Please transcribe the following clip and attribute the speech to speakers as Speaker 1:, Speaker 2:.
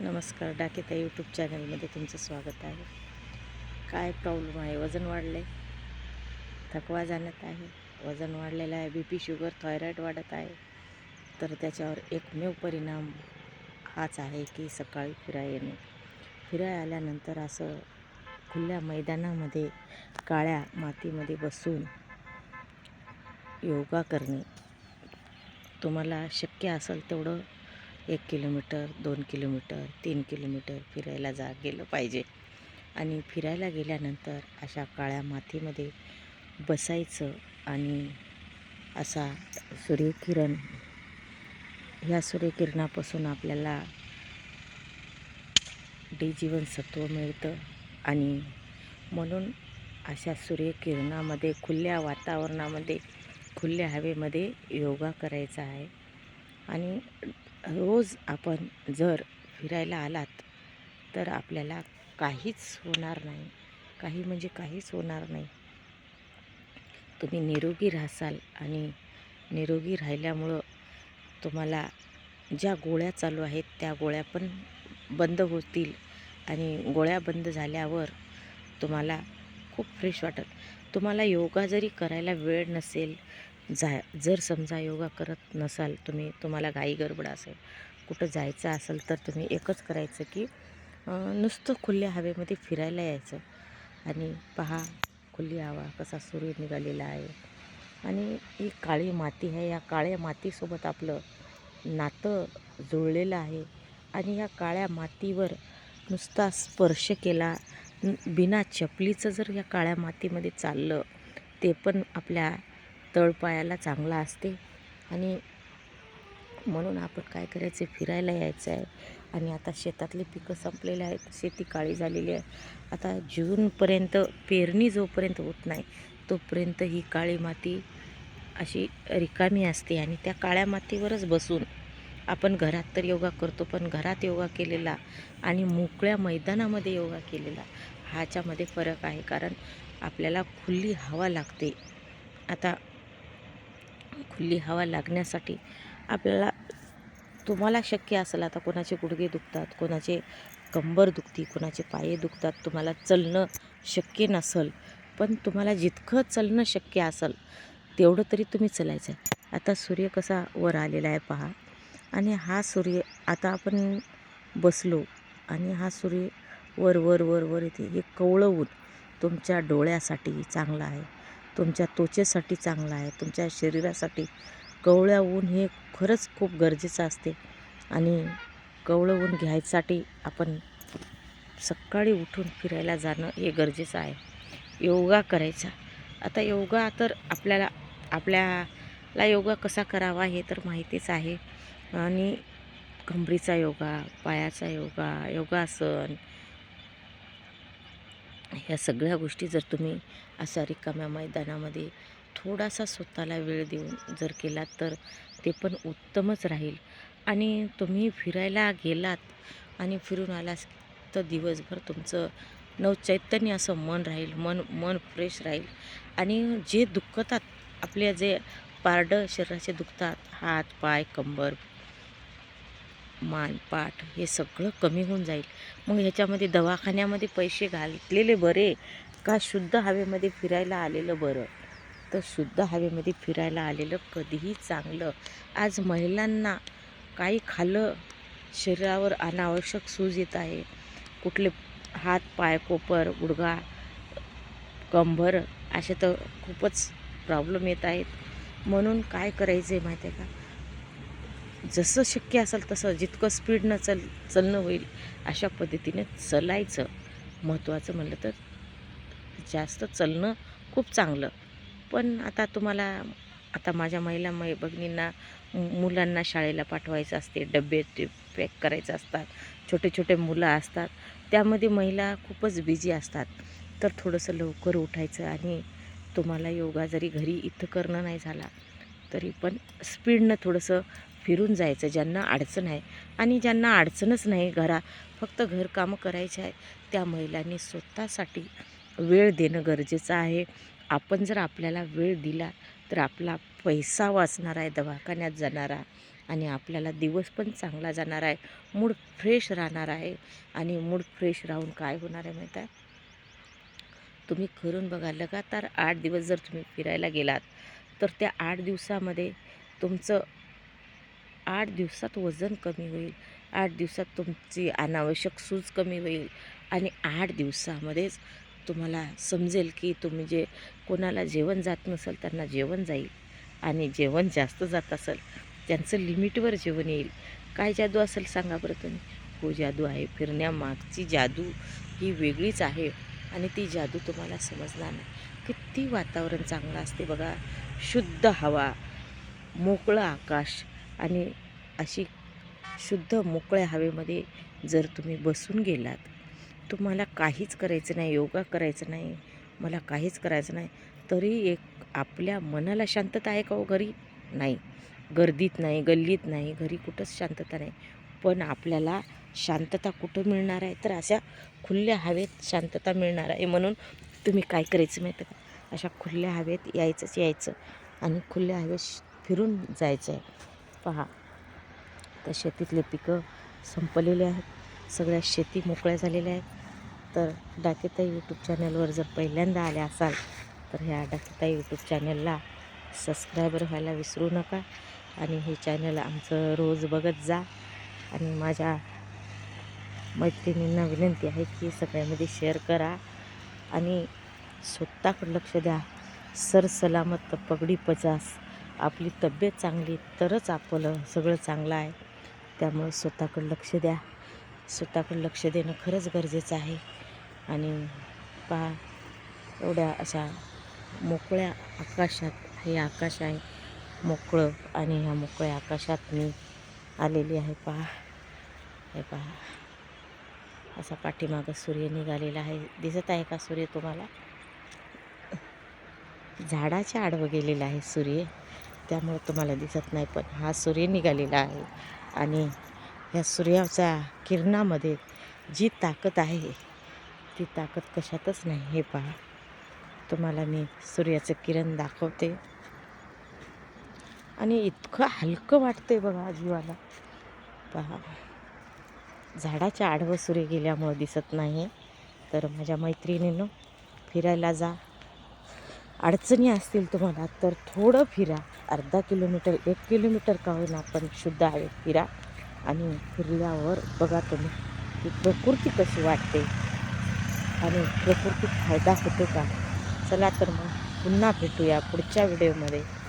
Speaker 1: नमस्कार डाकेता यूट्यूब चॅनलमध्ये तुमचं स्वागत आहे. काय प्रॉब्लेम आहे? वजन वाढले थकवा जाणत आहे. वजन वाढलेलं आहे. बी पी शुगर थायरॉईड वाढत आहे. तर त्याच्यावर एकमेव परिणाम हाच आहे की सकाळी फिराय येणे. फिराय आल्यानंतर असं खुल्या मैदानामध्ये काळ्या मातीमध्ये बसून योगा करणे तुम्हाला शक्य असेल तेवढं एक किलोमीटर दोन किलोमीटर तीन किलोमीटर फिरायला जा गेलं पाहिजे. आणि फिरायला गेल्यानंतर अशा काळ्या मातीमध्ये बसायचं आणि असा सूर्यकिरण ह्या सूर्यकिरणापासून आपल्याला डी जीवनसत्व मिळतं. आणि म्हणून अशा सूर्यकिरणामध्ये खुल्या वातावरणामध्ये खुल्या हवेमध्ये योगा करायचा आहे. आणि रोज आपण जर फिरायला आलात तर आपल्याला काहीच होणार नाही. काही म्हणजे काहीच होणार नाही. तुम्ही निरोगी राहसाल आणि निरोगी राहिल्यामुळं तुम्हाला ज्या गोळ्या चालू आहेत त्या गोळ्या पण बंद होतील आणि गोळ्या बंद झाल्यावर तुम्हाला खूप फ्रेश वाटत तुम्हाला योगा जरी करायला वेळ नसेल जा जर समजा योगा करत नसाल तुम्ही तुम्हाला घाई गडबड असेल कुठं जायचं असेल तर तुम्ही एकच करायचं की नुसतं खुल्या हवेमध्ये फिरायला यायचं. आणि पहा खुली हवा कसा सूर्य निघालेला आहे. आणि ही काळी माती आहे या काळ्या मातीसोबत आपलं नातं जुळलेलं आहे. आणि या काळ्या मातीवर नुसता स्पर्श केला बिना चपलीचं जर या काळ्या मातीमध्ये चाललं ते पण आपल्या तळपायाला चांगला असते. आणि म्हणून आपण काय करायचं फिरायला यायचं आहे. आणि आता शेतातले पिकं संपलेली आहेत. शेती काळी झालेली आहे. आता जूनपर्यंत पेरणी जोपर्यंत होत नाही तोपर्यंत ही काळी माती अशी रिकामी असते. आणि त्या काळ्या मातीवरच बसून आपण घरात तर योगा करतो पण घरात योगा केलेला आणि मोकळ्या मैदानामध्ये योगा केलेला ह्याच्यामध्ये फरक आहे. कारण आपल्याला खुली हवा लागते. आता खुली हवा लागण्यासाठी आपल्याला तुम्हाला शक्य असेल आता कोणाचे गुडघे दुखतात कोणाचे कंबर दुखती कोणाचे पाये दुखतात तुम्हाला चलणं शक्य नसेल पण तुम्हाला जितकं चलणं शक्य असेल तेवढं तरी तुम्ही चलायचं आहे. आता सूर्य कसा वर आलेला आहे पहा. आणि हा सूर्य आता आपण बसलो आणि हा सूर्य वर वर वर वर येते. हे कवळवून तुमच्या डोळ्यासाठी चांगला आहे. तुमच्या त्वचेसाठी चांगला आहे तुमच्या शरीरासाठी कवळ्या ऊन हे खरंच खूप गरजेचं असते. आणि कवळं ऊन घ्यायसाठी आपण सकाळी उठून फिरायला जाणं हे गरजेचं आहे. योगा करायचा. आता योगा तर आपल्याला आपल्याला योगा कसा करावा हे तर माहितीच आहे. आणि कंबरीचा योगा पायाचा योगा योगासन ह्या सगळ्या गोष्टी जर तुम्ही अशा रिकाम्या मैदानामध्ये थोडासा स्वतःला वेळ देऊन जर केलात तर ते पण उत्तमच राहील. आणि तुम्ही फिरायला गेलात आणि फिरून आलास तर दिवसभर तुमचं नवचैतन्य असं मन राहील मन मन फ्रेश राहील. आणि जे दुखतात आपले जे पारडं शरीराचे दुखतात हात पाय कंबर मानपाठ हे सगळं कमी होऊन जाईल. मग ह्याच्यामध्ये दवाखान्यामध्ये पैसे घातलेले बरे का शुद्ध हवेमध्ये फिरायला आलेलं बरं? तर शुद्ध हवेमध्ये फिरायला आलेलं कधीही चांगलं. आज महिलांना काही खाल्लं शरीरावर अनावश्यक सूज येत आहे. कुठले हात पाय कोपर गुडघा कंबर असे तर खूपच प्रॉब्लेम येत आहेत. म्हणून काय करायचं आहे माहिती आहे का? जसं शक्य असेल तसं जितकं स्पीडनं चल चलणं होईल अशा पद्धतीने चलायचं. महत्त्वाचं म्हणलं तर जास्त चलणं खूप चांगलं. पण आता तुम्हाला आता माझ्या महिला मै भगिनींना मुलांना शाळेला पाठवायचं असते डबे ते पॅक करायचे असतात छोटे छोटे मुलं असतात त्यामध्ये महिला खूपच बिझी असतात. तर थोडंसं लवकर उठायचं आणि तुम्हाला योगा जरी घरी इथं करणं नाही झाला तरी पण स्पीडनं थोडंसं फिरून जायचं ज्यांना अडचण आहे. आणि ज्यांना अडचणच नाही घरा फक्त घरकामं करायचे आहे. त्या महिलांनी स्वतःसाठी वेळ देणं गरजेचं आहे. आपण जर आपल्याला वेळ दिला तर आपला पैसा वाचणार आहे दवाखान्यात जाणारा आणि आपल्याला दिवस पण चांगला जाणार आहे. मूड फ्रेश राहणार आहे. आणि मूड फ्रेश राहून काय होणार आहे माहीत आहे? तुम्ही करून बघा. लगातार आठ दिवस जर तुम्ही फिरायला गेलात तर त्या आठ दिवसामध्ये तुमचं आठ दिवसात वजन कमी होईल. आठ दिवसात तुमची अनावश्यक सूज कमी होईल. आणि आठ दिवसामध्येच तुम्हाला समजेल की तुम्ही जे कोणाला जेवण जात नसेल त्यांना जेवण जाईल. आणि जेवण जास्त जात असेल त्यांचं लिमिटवर जेवण येईल. काय जादू असेल सांगा बरं तुम्ही. हो जादू आहे. फिरण्यामागची जादू ही वेगळीच आहे आणि ती जादू तुम्हाला समजणार नाही. किती वातावरण चांगलं असते बघा. शुद्ध हवा मोकळं आकाश आणि अशी शुद्ध मोकळ्या हवेमध्ये जर तुम्ही बसून गेलात तुम्हाला काहीच करायचं नाही योगा करायचं नाही मला काहीच करायचं नाही तरी एक आपल्या मनाला शांतता आहे का हो घरी? नाही. गर्दीत नाही गल्लीत नाही घरी कुठंच शांतता नाही. पण आपल्याला शांतता कुठं मिळणार आहे? तर अशा खुल्या हवेत शांतता मिळणार आहे म्हणून तुम्ही काय करायचं माहिती का? अशा खुल्या हवेत यायचंच यायचं आणि खुल्या हवेत फिरून जायचं आहे पहा. तर शेतीतले पिकं संपलेले आहेत. सगळ्या शेती मोकळ्या झालेल्या आहेत. तर डाकेताई यूट्यूब चॅनलवर जर पहिल्यांदा आल्या असाल तर ह्या डाकेताई यूट्यूब चॅनलला सबस्क्रायबर व्हायला विसरू नका आणि हे चॅनल आमचं रोज बघत जा. आणि माझ्या मैत्रिणींना विनंती आहे की सगळ्यामध्ये शेअर करा आणि स्वतःकडे लक्ष द्या. सर सलामत पगडी पचास. आपली तब्येत चांगली तरच आपलं सगळं चांगलं आहे. त्यामुळं स्वतःकडं लक्ष द्या. स्वतःकडं लक्ष देणं खरंच गरजेचं आहे. आणि पहा एवढ्या अशा मोकळ्या आकाशात हे आकाश आहे मोकळं आणि ह्या मोकळ्या आकाशात मी आलेली आहे. पहा हे पहा. असा पाठीमागं सूर्य निघालेला आहे. दिसत आहे का सूर्य तुम्हाला? झाडाच्या आडवं गेलेलं आहे सूर्य. त्यामुळं तुम्हाला दिसत नाही पण हा सूर्य निघालेला आहे. आणि ह्या सूर्याच्या किरणामध्ये जी ताकद आहे ती ताकद कशातच नाही हे पहा. तुम्हाला मी सूर्याचं किरण दाखवते. आणि इतकं हलकं वाटतंय बघा जीवाला. पहा. झाडाच्या आडवं सूर्य गेल्यामुळं दिसत नाही तर माझ्या मैत्रिणीनं फिरायला जा. अडचणी असतील तुम्हाला तर थोडं फिरा. अर्धा किलोमीटर एक किलोमीटर का होईना पण शुद्ध हवेत फिरा आणि फिरल्यावर बघा तुम्ही की प्रकृती कशी वाटते आणि प्रकृतीत फायदा होतो का? चला तर मग पुन्हा भेटूया पुढच्या व्हिडिओमध्ये.